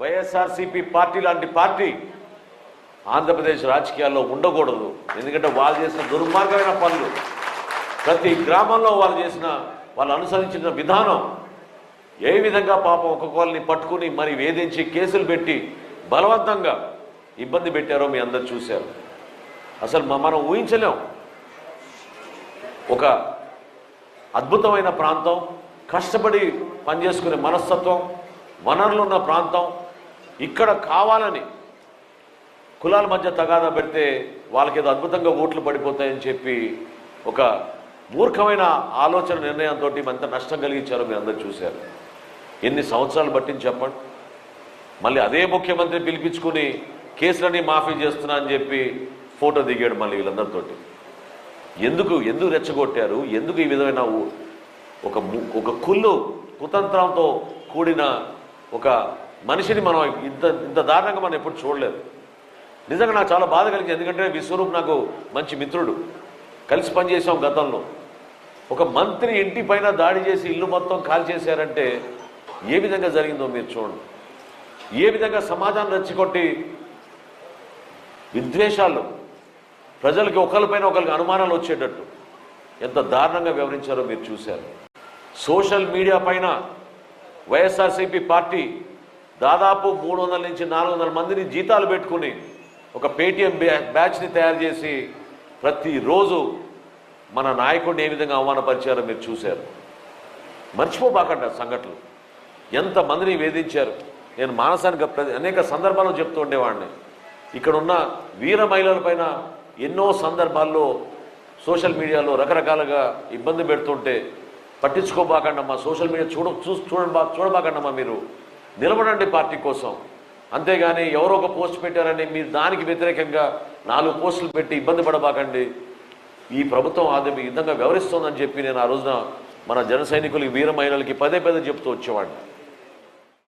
YSRCP party లాంటి party Andhra Pradesh రాజకీయాల్లో ఉండకూడదు. ఎందుకంటే వాళ్ళు చేసిన దుర్మార్గమైన పనులు. ప్రతి గ్రామంలో వాళ్ళు చేసిన వాళ్ళు అనుసరించిన విధానం ఏ విధంగా పాపం ఒక్కొక్కరిని పట్టుకుని మరి వేధించి కేసులు పెట్టి బలవంతంగా ఇబ్బంది పెట్టారో మీ అందరు చూశారు. అసలు మ- మనం ఊహించలేం. ఒక అద్భుతమైన ప్రాంతం కష్టపడి పనిచేసుకునే మనస్తత్వం వనరులు ఉన్న ప్రాంతం ఇక్కడ కావాలని కులాల మధ్య తగాదా పెడితే వాళ్ళకి ఏదో అద్భుతంగా ఓట్లు పడిపోతాయని చెప్పి ఒక మూర్ఖమైన ఆలోచన నిర్ణయంతో ఎంత నష్టం కలిగించారో మీరు అందరు చూశారు. ఎన్ని సంవత్సరాలు పట్టింది చెప్పండి. మళ్ళీ అదే ముఖ్యమంత్రి పిలిపించుకుని కేసులన్నీ మాఫీ చేస్తున్నా అని చెప్పి ఫోటో దిగాడు మళ్ళీ వీళ్ళందరితోటి. ఎందుకు ఎందుకు రెచ్చగొట్టారు? ఎందుకు ఈ విధమైన ఒక ము- ఒక కుళ్ళు కుతంత్రంతో కూడిన ఒక మనిషిని మనం ఇంత ఇంత దారుణంగా మనం ఎప్పుడు చూడలేదు. నిజంగా నాకు చాలా బాధ కలిగింది. ఎందుకంటే విశ్వరూప్ నాకు మంచి మిత్రుడు. కలిసి పనిచేసాం గతంలో. ఒక మంత్రి ఇంటి పైన దాడి చేసి ఇల్లు మొత్తం కాల్ చేశారంటే ఏ విధంగా జరిగిందో మీరు చూడండి. ఏ విధంగా సమాజాన్ని రెచ్చగొట్టి విద్వేషాలు ప్రజలకి ఒకరిపైన ఒకరికి అనుమానాలు వచ్చేటట్టు ఎంత దారుణంగా వివరించారో మీరు చూశారు. సోషల్ మీడియా పైన వైఎస్ఆర్సీపీ పార్టీ దాదాపు మూడు వందల నుంచి నాలుగు వందల మందిని జీతాలు పెట్టుకుని ఒక పేటీఎం బ్యా బ్యాచ్ని తయారు చేసి ప్రతిరోజు మన నాయకుడిని ఏ విధంగా అవమానపరిచారో మీరు చూశారు. మర్చిపోబాకండి సంఘటనలు. ఎంతమందిని వేధించారు. నేను మానసానికి ప్రతి అనేక సందర్భాల్లో చెప్తూ ఉండేవాడిని. ఇక్కడ ఉన్న వీర మహిళలపైన ఎన్నో సందర్భాల్లో సోషల్ మీడియాలో రకరకాలుగా ఇబ్బంది పెడుతుంటే పట్టించుకోబాకండమ్మా. సోషల్ మీడియా చూడ చూ చూడబా చూడబాకండమ్మా మీరు. నిలబడండి పార్టీ కోసం. అంతేగాని ఎవరో ఒక పోస్ట్ పెట్టారని మీరు దానికి వ్యతిరేకంగా నాలుగు పోస్టులు పెట్టి ఇబ్బంది పడబాకండి. ఈ ప్రభుత్వం అది ఈ విధంగా వ్యవహరిస్తోందని చెప్పి నేను ఆ రోజున మన జన సైనికులకి వీర మహిళలకి పదే పదే చెప్తూ వచ్చేవాడిని.